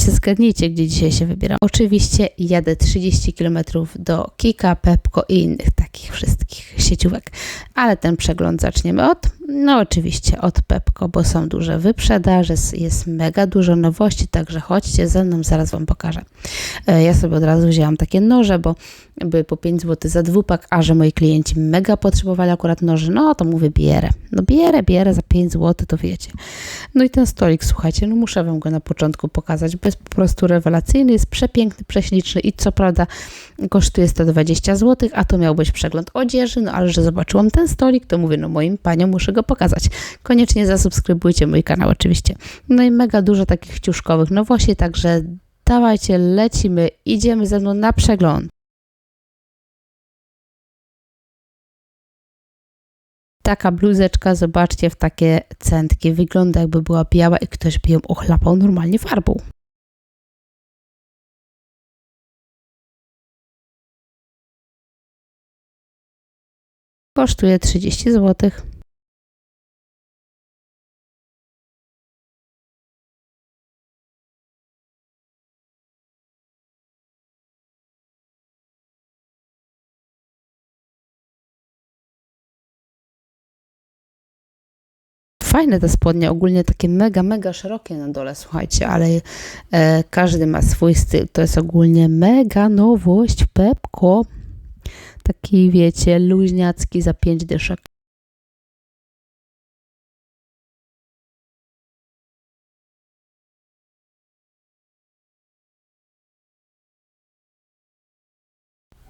Słuchajcie, zgadnijcie, gdzie dzisiaj się wybieram. Oczywiście jadę 30 km do Kika, Pepko i innych takich wszystkich sieciówek. Ale ten przegląd zaczniemy od, no oczywiście od Pepko, bo są duże wyprzedaże, jest mega dużo nowości, także chodźcie ze mną, zaraz Wam pokażę. E, Ja sobie od razu wzięłam takie noże, bo były po 5 zł za dwupak, a że moi klienci mega potrzebowali akurat noży, no to mówię bierę. No bierę, bierę za 5 zł, to wiecie. No i ten stolik, słuchajcie, no muszę Wam go na początku pokazać, bo jest po prostu rewelacyjny, jest przepiękny, prześliczny i co prawda kosztuje 120 zł, a to miał być przegląd odzieży, no ale że zobaczyłam ten stolik, to mówię, no moim paniom muszę go pokazać. Koniecznie zasubskrybujcie mój kanał oczywiście. No i mega dużo takich ciuszkowych nowości, także dawajcie, lecimy, idziemy ze mną na przegląd. Taka bluzeczka, zobaczcie, w takie centki. Wygląda jakby była biała i ktoś by ją ochlapał normalnie farbą. Kosztuje 30 zł. Fajne te spodnie, ogólnie takie mega, mega szerokie na dole, słuchajcie, ale e, każdy ma swój styl. To jest ogólnie mega nowość Pepko. Taki, wiecie, luźniacki za 5 dyszek.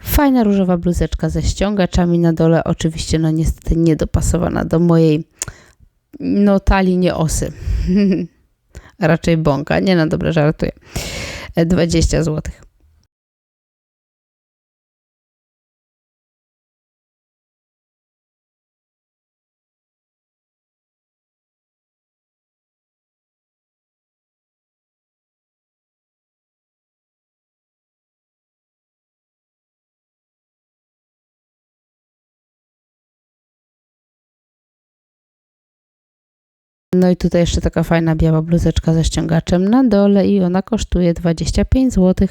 Fajna różowa bluzeczka ze ściągaczami na dole, oczywiście no niestety niedopasowana do mojej no talii nie osy. Raczej bąka. Nie no, dobrze, żartuję. E, 20 zł. No i tutaj jeszcze taka fajna biała bluzeczka ze ściągaczem na dole i ona kosztuje 25 zł.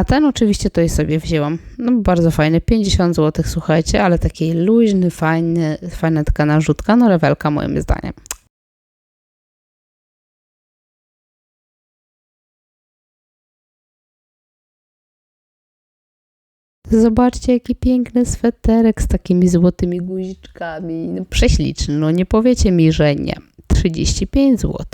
A ten oczywiście to i sobie wzięłam. No bardzo fajny, 50 zł, słuchajcie, ale taki luźny, fajny, fajna taka narzutka, no rewelka moim zdaniem. Zobaczcie, jaki piękny sweterek z takimi złotymi guziczkami. No, prześliczny, no nie powiecie mi, że nie. 35 zł.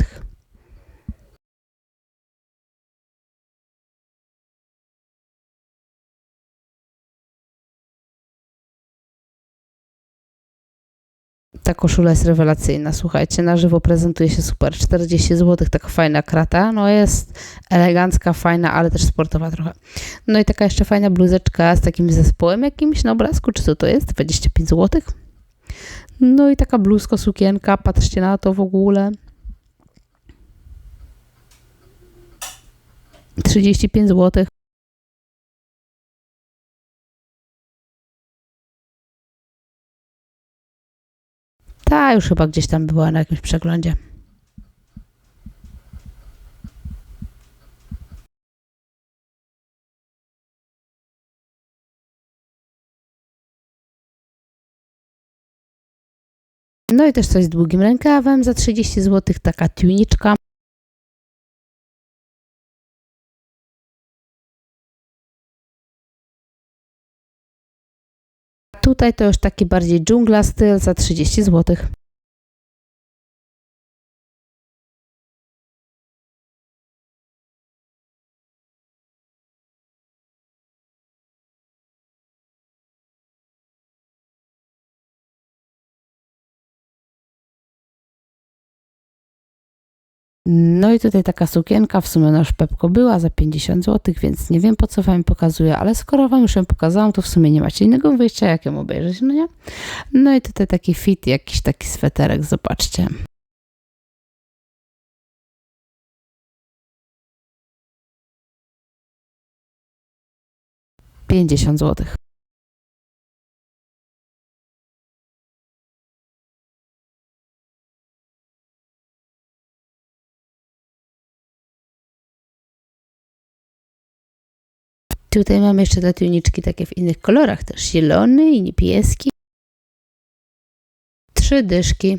Ta koszula jest rewelacyjna, słuchajcie, na żywo prezentuje się super. 40 zł, taka fajna krata. No jest elegancka, fajna, ale też sportowa trochę. No i taka jeszcze fajna bluzeczka z takim zespołem jakimś na obrazku, czy co to jest? 25 zł. No i taka bluzka, sukienka, patrzcie na to w ogóle. 35 zł. Ta już chyba gdzieś tam była na jakimś przeglądzie. No i też coś z długim rękawem za 30 zł, taka tuniczka. Tutaj to już taki bardziej dżungla styl za 30 zł. No i tutaj taka sukienka, w sumie na już Pepko była za 50 zł, więc nie wiem po co Wam pokazuję, ale skoro Wam już ją pokazałam, to w sumie nie macie innego wyjścia, jak ją obejrzeć, no nie? No i tutaj taki fit, jakiś taki sweterek, zobaczcie. Pięćdziesiąt złotych. Tutaj mamy jeszcze te tuniczki takie w innych kolorach, też zielony i niebieski. Trzy dyszki.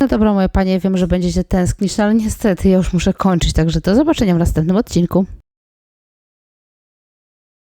No dobra, moje panie, wiem, że będziecie tęsknić, no ale niestety ja już muszę kończyć, także do zobaczenia w następnym odcinku.